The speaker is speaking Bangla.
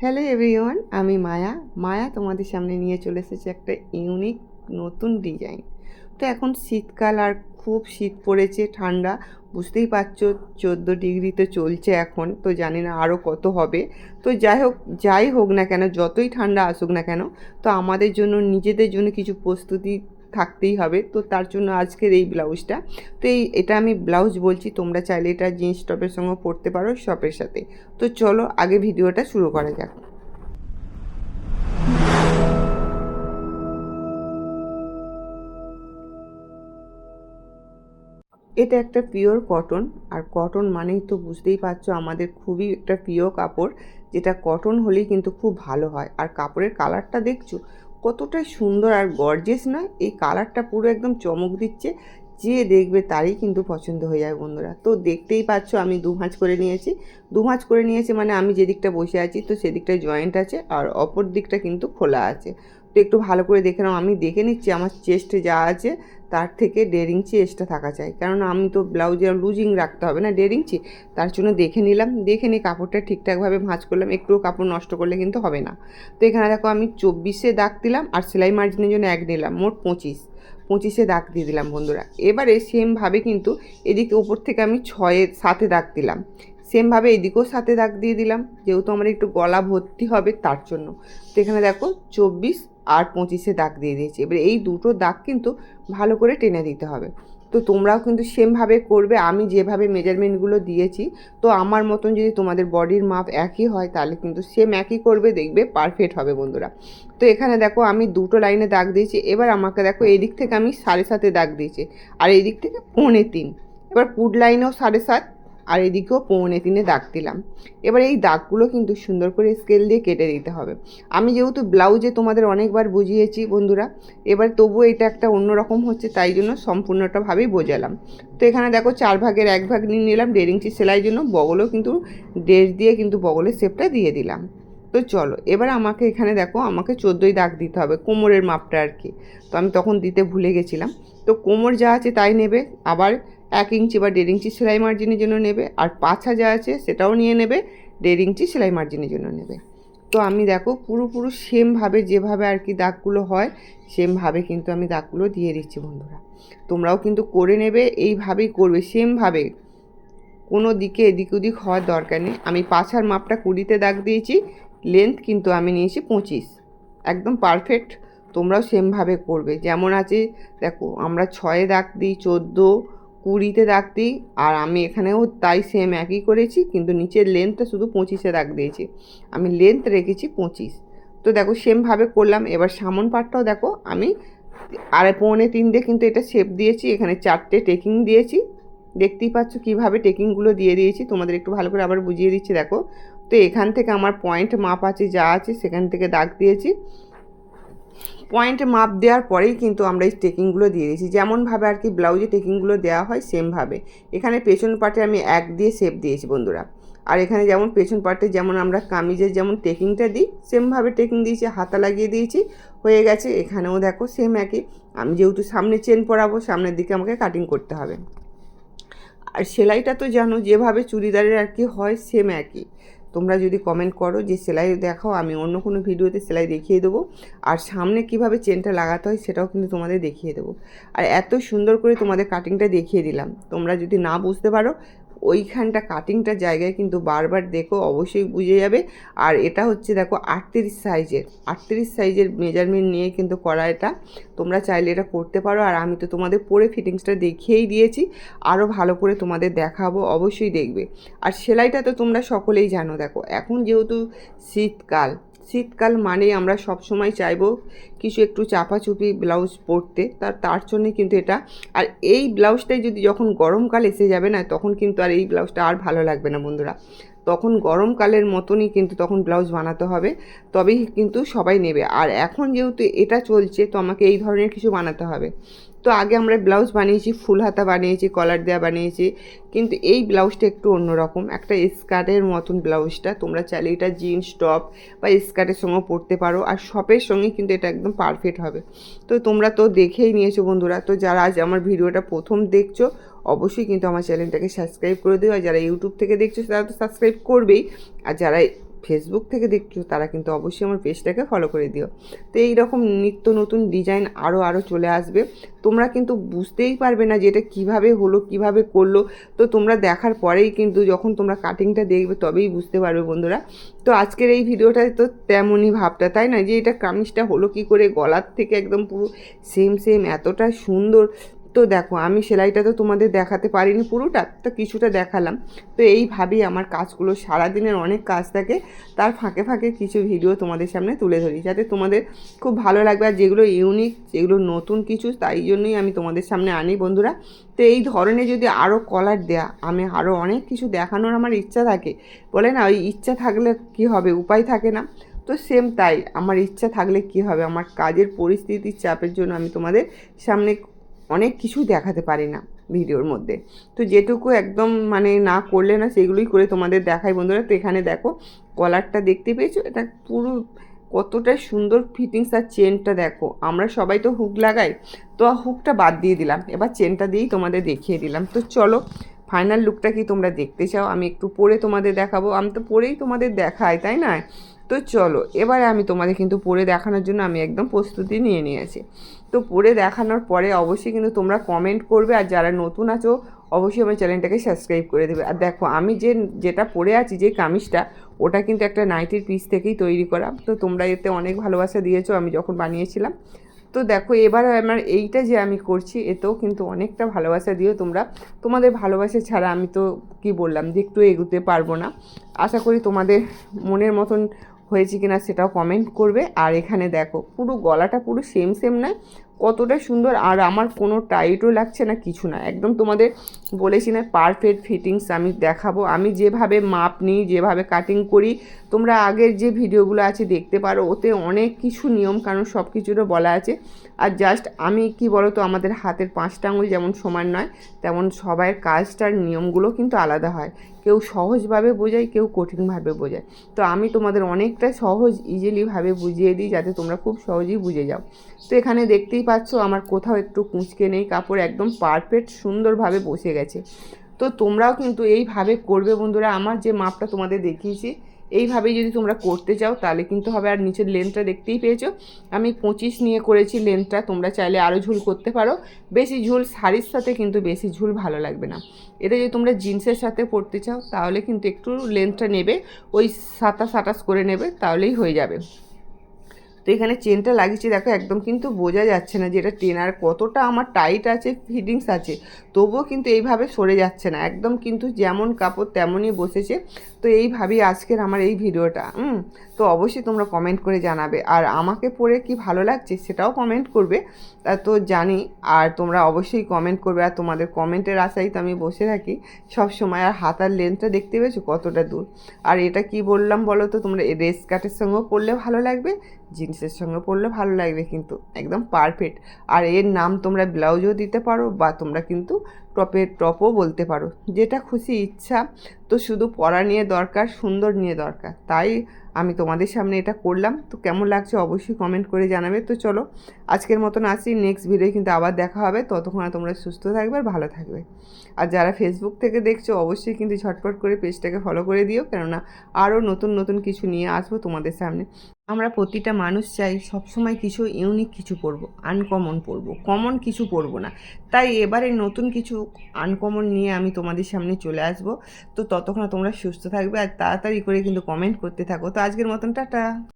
হ্যালো এভরিওয়ান আমি মায়া। মায়া তোমাদের সামনে নিয়ে চলে এসেছে একটা ইউনিক নতুন ডিজাইন তো এখন শীতকাল আর খুব শীত পড়েছে, ঠান্ডা। বুঝতেই পারছ, চোদ্দ ডিগ্রি তো চলছে এখন, তো জানি না আরও কত হবে। তো যাই হোক যাই হোক না কেন, যতই ঠান্ডা আসুক না কেন, তো আমাদের জন্য, নিজেদের জন্য কিছু প্রস্তুতি থাকতেই হবে। তো তার জন্য আজকের এই ব্লাউজটা। তো এই, এটা আমি ব্লাউজ বলছি, তোমরা চাইলে এটা জিন্স টপের সঙ্গে পরতে পারো শপের সাথে। তো চলো, আগে ভিডিওটা শুরু করা যাক। এটা একটা পিওর কটন, আর কটন মানেই তো বুঝতেই পারছ আমাদের খুবই একটা প্রিয় কাপড়, যেটা কটন হলেই কিন্তু খুব ভালো হয়। আর কাপড়ের কালারটা দেখছ? কতটা সুন্দর আর গর্জেস নয়, এই কালারটা পুরো একদম চমক দিচ্ছে। যে দেখবে তারই কিন্তু পছন্দ হয়ে যায় বন্ধুরা। তো দেখতেই পাচ্ছ আমি দু ভাঁজ করে নিয়েছি। দু ভাঁজ করে নিয়েছি মানে আমি যেদিকটা বসে আছি তো সেদিকটায় জয়েন্ট আছে আর অপর দিকটা কিন্তু খোলা আছে। তো একটু ভালো করে দেখে নাও। আমি দেখে নিচ্ছি আমার চেস্টে যা আছে। তার থেকে দেড় ইঞ্চি এক্সট্রা থাকা চাই। কারণ আমি তো ব্লাউজে লুজিং রাখতে হবে না দেড় ইঞ্চি তার জন্য দেখে নিলাম, দেখে নিয়ে কাপড়টা ঠিকঠাকভাবে ভাঁজ করলাম, একটুও কাপড় নষ্ট করলে কিন্তু হবে না। তো এখানে দেখো আমি চব্বিশে দাগ দিলাম আর সেলাই মার্জিনের জন্য এক নিলাম, মোট পঁচিশ। পঁচিশে দাগ দিয়ে দিলাম বন্ধুরা। এবারে সেমভাবে কিন্তু এদিকে ওপর থেকে আমি ছয়ে সাতে দাগ দিলাম। সেমভাবে এদিকেও সাথে দাগ দিয়ে দিলাম। যেহেতু আমার একটু গলা ভর্তি হবে তার জন্য। তো এখানে দেখো চব্বিশ আর পঁচিশে দাগ দিয়ে দিয়েছি। এবার এই দুটো দাগ কিন্তু ভালো করে টেনে দিতে হবে। তো তোমরাও কিন্তু সেমভাবে করবে। আমি যেভাবে মেজারমেন্টগুলো দিয়েছি, তো আমার মতন যদি তোমাদের বডির মাপ একই হয়, তাহলে কিন্তু সেম একই করবে, দেখবে পারফেক্ট হবে বন্ধুরা। তো এখানে দেখো আমি দুটো লাইনে দাগ দিয়েছি। এবার আমাকে দেখো এই দিক থেকে আমি সাড়ে সাতে দাগ দিয়েছি। আর এই দিক থেকে পৌনে তিন। এবার পুড লাইনেও সাড়ে সাত আর এদিকেও পৌনে তিনে দাগ দিলাম। এবার এই দাগগুলো কিন্তু সুন্দর করে স্কেল দিয়ে কেটে দিতে হবে। আমি যেহেতু ব্লাউজে তোমাদের অনেকবার বুঝিয়েছি বন্ধুরা, এবার তবুও এটা একটা অন্যরকম হচ্ছে, তাই জন্য সম্পূর্ণটাভাবেই বোঝালাম। তো এখানে দেখো চার ভাগের এক ভাগ নিয়ে নিলাম, দেড় ইঞ্চি সেলাইয়ের জন্য বগলও কিন্তু দেড় দিয়ে কিন্তু বগলের শেপটা দিয়ে দিলাম। তো চলো, এবার আমাকে এখানে দেখো, আমাকে চোদ্দোই দাগ দিতে হবে কোমরের মাপটা আর কি। তো আমি তখন দিতে ভুলে গেছিলাম। তো কোমর যা আছে তাই নেবে, আবার এক ইঞ্চি বা দেড় ইঞ্চি সেলাই মার্জিনের জন্য নেবে। আর পাছা যা আছে সেটাও নিয়ে নেবে, দেড় ইঞ্চি সেলাই মার্জিনের জন্য নেবে। তো আমি দেখো পুরোপুরো সেমভাবে যেভাবে আর কি দাগগুলো হয় সেমভাবে কিন্তু আমি দাগগুলো দিয়ে দিচ্ছি বন্ধুরা। তোমরাও কিন্তু করে নেবে, এইভাবেই করবে সেমভাবে কোনো দিকে এদিক ওদিক হওয়ার দরকার নেই। আমি পাছার মাপটা কুড়িতে দাগ দিয়েছি লেন্থ কিন্তু আমি নিয়েছি পঁচিশ। একদম পারফেক্ট তোমরাও সেমভাবে করবে। যেমন আছে, দেখো আমরা ছয়ে দাগ দিই, চোদ্দ কুড়িতে দাগ দিই, আর আমি এখানেও তাই সেম একই করেছি, কিন্তু নিচের লেন্থটা শুধু পঁচিশে দাগ দিয়েছি। আমি লেন্থ রেখেছি পঁচিশ। তো দেখো সেমভাবে করলাম, এবার সামন পাটটাও দেখো, আমি আড়াই পৌনে তিন দিয়ে কিন্তু এটা শেপ দিয়েছি, এখানে চারটে টেকিং দিয়েছি। দেখতেই পাচ্ছ কীভাবে টেকিংগুলো দিয়ে দিয়েছি, তোমাদের একটু ভালো করে আবার বুঝিয়ে দিচ্ছি, দেখো। তো এখান থেকে আমার পয়েন্ট মাপ আছে, যা আছে, সেখান থেকে দাগ দিয়েছি। পয়েন্ট মাপ দেওয়ার পরেই কিন্তু আমরা এই টেকিংগুলো দিয়ে দিয়েছি। যেমনভাবে আর কি ব্লাউজে টেকিংগুলো দেওয়া হয় সেমভাবে এখানে পেছন পাটে আমি এক দিয়ে শেপ দিয়েছি বন্ধুরা। আর এখানে যেমন পেছন পাটে যেমন আমরা কামিজের যেমন টেকিংটা দিই সেমভাবে টেকিং দিয়েছি, হাতা লাগিয়ে দিয়েছি। হয়ে গেছে, এখানেও দেখো সেম একই। আমি যেহেতু সামনে চেন পরাবো, সামনের দিকে আমাকে কাটিং করতে হবে। আর সেলাইটা তো জানো, যেভাবে চুড়িদারের আর কি হয় সেম একই। তোমরা যদি কমেন্ট করো যে সেলাই দেখাও, আমি অন্য কোনো ভিডিওতে সেলাই দেখিয়ে দেবো। আর সামনে কীভাবে চেনটা লাগাতে হয় সেটাও কিন্তু তোমাদের দেখিয়ে দেবো। আর এত সুন্দর করে তোমাদের কাটিংটা দেখিয়ে দিলাম। তোমরা যদি না বুঝতে পারো ওইখানটা কাটিংটা জায়গায় কিন্তু বারবার দেখো অবশ্যই বুঝে যাবে। আর এটা হচ্ছে দেখো আটত্রিশ সাইজের। আটত্রিশ সাইজের মেজারমেন্ট নিয়ে কিন্তু করা এটা তোমরা চাইলে এটা করতে পারো। আর আমি তো তোমাদের পরে ফিটিংসটা দেখিয়েই দিয়েছি। আরও ভালো করে তোমাদের দেখাবো, অবশ্যই দেখবে। আর সেলাইটা তো তোমরা সকলেই জানো দেখো। এখন যেহেতু শীতকাল শীতকাল মানে আমরা সব সময় চাইব কিছু একটু চাপাচুপি ব্লাউজ পরতে তার তার জন্যে কিন্তু এটা। আর এই ব্লাউজটাই যদি যখন গরমকাল এসে যাবে না, তখন কিন্তু আর এই ব্লাউজটা আর ভালো লাগবে না বন্ধুরা। তখন গরমকালের মতনই কিন্তু তখন ব্লাউজ বানাতে হবে, তবেই কিন্তু সবাই নেবে। আর এখন যেহেতু এটা চলছে, তো আমাকে এই ধরনের কিছু বানাতে হবে। তো আগে আমরা ব্লাউজ বানিয়েছি, ফুল হাতা বানিয়েছি কলার দেওয়া বানিয়েছি, কিন্তু এই ব্লাউজটা একটু অন্যরকম। একটা স্কার্টের মতন ব্লাউজটা, তোমরা চাইলে এটা জিন্স, টপ বা স্কার্টের সঙ্গে পরতে পারো, আর শপের সঙ্গে কিন্তু এটা একদম পারফেক্ট হবে। তো তোমরা তো দেখেই নিয়েছো বন্ধুরা, তো যারা আজ আমার ভিডিওটা প্রথম দেখছ, অবশ্যই কিন্তু আমার চ্যানেলটাকে সাবস্ক্রাইব করে দিও, আর যারা ইউটিউব থেকে দেখছ, তারা তো সাবস্ক্রাইব করবেই, আর যারা ফেসবুক থেকে দেখছ, তারা কিন্তু অবশ্যই আমার পেজটাকে ফলো করে দিও। তো এই রকম নিত্য নতুন ডিজাইন আরও আরও চলে আসবে। তোমরা কিন্তু বুঝতেই পারবে না যে এটা কীভাবে হলো, কীভাবে করল। তো তোমরা দেখার পরেই কিন্তু যখন তোমরা কাটিংটা দেখবে, তবেই বুঝতে পারবে বন্ধুরা। তো আজকের এই ভিডিওটায় তো তেমনই ভাবটা, তাই না? যে এটা কামিজটা হলো কি করে গলার থেকে একদম পুরো সেম সেম এতটা সুন্দর। তো দেখো, আমি সেলাইটা তো তোমাদের দেখাতে পারিনি পুরোটা, তো কিছুটা দেখালাম। তো এইভাবেই আমার কাজগুলো, সারাদিনের অনেক কাজ থাকে, তার ফাঁকে ফাঁকে কিছু ভিডিও তোমাদের সামনে তুলে ধরি, যাতে তোমাদের খুব ভালো লাগবে। আর যেগুলো ইউনিক যেগুলো নতুন কিছু, তাই জন্যই আমি তোমাদের সামনে আনি বন্ধুরা। তো এই ধরনের যদি আরও কলার দেয়া, আমি আরও অনেক কিছু দেখানোর আমার ইচ্ছা থাকে, বলে না, ওই ইচ্ছা থাকলে কি হবে, উপায় থাকে না। তো সেম তাই, আমার ইচ্ছা থাকলে কি হবে, আমার কাজের পরিস্থিতির চাপের জন্য আমি তোমাদের সামনে অনেক কিছু দেখাতে পারি না ভিডিওর মধ্যে। তো যেটুকু একদম মানে না করলে না সেগুলোই করে তোমাদের দেখাই বন্ধুরা। তো এখানে দেখো, কলারটা দেখতে পেয়েছ? এটা পুরো কতটা সুন্দর ফিটিংস আর চেনটা দেখো। আমরা সবাই তো হুক লাগাই, তো হুকটা বাদ দিয়ে দিলাম। এবার চেনটা দিয়েই তোমাদের দেখিয়ে দিলাম। তো চলো, ফাইনাল লুকটা কি তোমরা দেখতে চাও? আমি একটু পরে তোমাদের দেখাবো। আমি তো পরেই তোমাদের দেখাই, তাই না? তো চলো, এবারে আমি তোমাদের কিন্তু পরে দেখানোর জন্য আমি একদম প্রস্তুতি নিয়ে নিয়েছি। তো পরে দেখানোর পরে অবশ্যই কিন্তু তোমরা কমেন্ট করবে আর যারা নতুন আছো, অবশ্যই আমার চ্যানেলটাকে সাবস্ক্রাইব করে দেবে। আর দেখো, আমি যে যেটা পরে আছি, যে কামিজটা, ওটা কিন্তু একটা নাইটির পিস থেকেই তৈরি করা। তো তোমরা এতে অনেক ভালোবাসা দিয়েছ আমি যখন বানিয়েছিলাম। তো দেখো, এবার আমার এইটা যে আমি করছি, এতেও কিন্তু অনেকটা ভালোবাসা দিও তোমরা। তোমাদের ভালোবাসা ছাড়া আমি তো কি বললাম, যে একটু এগোতে পারব না। আশা করি তোমাদের মনের মতন হয়েছে কিনা সেটাও কমেন্ট করবে। আর এখানে দেখো, পুরো গলাটা পুরো সেম সেম নয়। কতটা সুন্দর, আর আমার কোনো টাইটও লাগছে না, কিছু না। একদম তোমাদের বলেছি না পারফেক্ট ফিটিংস আমি দেখাবো। আমি যেভাবে মাপ নিই, যেভাবে কাটিং করি, তোমরা আগের যে ভিডিওগুলো আছে দেখতে পারো, ওতে অনেক কিছু নিয়ম কারণ সব কিছুরও বলা আছে। আর জাস্ট আমি কি বলো তো আমাদের হাতের পাঁচটা আঙুল যেমন সমান নয়, তেমন সবাই কাজটার নিয়মগুলো কিন্তু আলাদা হয়। কেউ সহজভাবে বোঝায়, কেউ কঠিনভাবে বোঝায়। তো আমি তোমাদের অনেকটা সহজ ইজিলিভাবে বুঝিয়ে দিই যাতে তোমরা খুব সহজেই বুঝে যাও। তো এখানে দেখতেই পাচ্ছ আমার কোথাও একটু কুঁচকে নেই, কাপড় একদম পারফেক্ট সুন্দরভাবে বসে গেছে। তো তোমরাও কিন্তু এইভাবে করবে বন্ধুরা। আমার যে মাপটা তোমাদের দেখিয়েছি এইভাবেই যদি তোমরা করতে চাও তাহলে কিন্তু হবে। আর নিচের লেন্থটা দেখতেই পেয়েছ। আমি পঁচিশ নিয়ে করেছি লেন্থটা তোমরা চাইলে আরও ঝুল করতে পারো। বেশি ঝুল শাড়ির সাথে কিন্তু বেশি ঝুল ভালো লাগবে না। এটা যদি তোমরা জিন্সের সাথে পরতে চাও, তাহলে কিন্তু একটু লেন্থটা নেবে। ওই সাতাশ আটাশ করে নেবে, তাহলেই হয়ে যাবে। তো এখানে চেনটা লাগিয়েছি, দেখো একদম কিন্তু বোঝা যাচ্ছে না যে এটা টেনার কতটা আমার টাইট আছে ফিটিংস আছে। তবুও কিন্তু এইভাবে সরে যাচ্ছে না, একদম কিন্তু যেমন কাপড় তেমনই বসেছে। তো এইভাবেই আজকের আমার এই ভিডিওটা, হুম? তো অবশ্যই তোমরা কমেন্ট করে জানাবে। আর আমাকে পরে কি ভালো লাগছে সেটাও কমেন্ট করবে, তা তো জানি। আর তোমরা অবশ্যই কমেন্ট করবে, আর তোমাদের কমেন্টের আশাই তো আমি বসে থাকি। সব সময় আর হাতার লেন্থটা দেখতে পেয়েছ কতটা দূর? আর এটা কি বললাম বলো তো, তোমরা রেস কাটের সঙ্গেও পরলে ভালো লাগবে জিন্সের সঙ্গে পরলে ভালো লাগবে কিন্তু, একদম পারফেক্ট আর এর নাম তোমরা ব্লাউজও দিতে পারো বা তোমরা কিন্তু টপের টপও বলতে পারো। যেটা খুশি ইচ্ছা, তো শুধু পড়া নিয়ে দরকার, সুন্দর নিয়ে দরকার। তাই আমি তোমাদের সামনে এটা করলাম। তো কেমন লাগছে অবশ্যই কমেন্ট করে জানাবে। তো চলো, আজকের মতন আসি। নেক্সট ভিডিও কিন্তু আবার দেখা হবে। ততক্ষণ তোমরা সুস্থ থাকবে আর ভালো থাকবে। আর যারা ফেসবুক থেকে দেখছ, অবশ্যই কিন্তু ঝটপট করে পেজটাকে ফলো করে দিও। কেননা আরও নতুন নতুন কিছু নিয়ে আসব তোমাদের সামনে। আমরা প্রতিটা মানুষ চাই সবসময় কিছু ইউনিক কিছু পড়ব আনকমন পড়ব কমন কিছু পড়ব না। তাই এবারে নতুন কিছু আনকমন নিয়ে আমি তোমাদের সামনে চলে আসব। তো ততক্ষণ তোমরা সুস্থ থাকবে আর তাড়াতাড়ি করে কিন্তু কমেন্ট করতে থাকো। তো আজকের মতন, টাটা!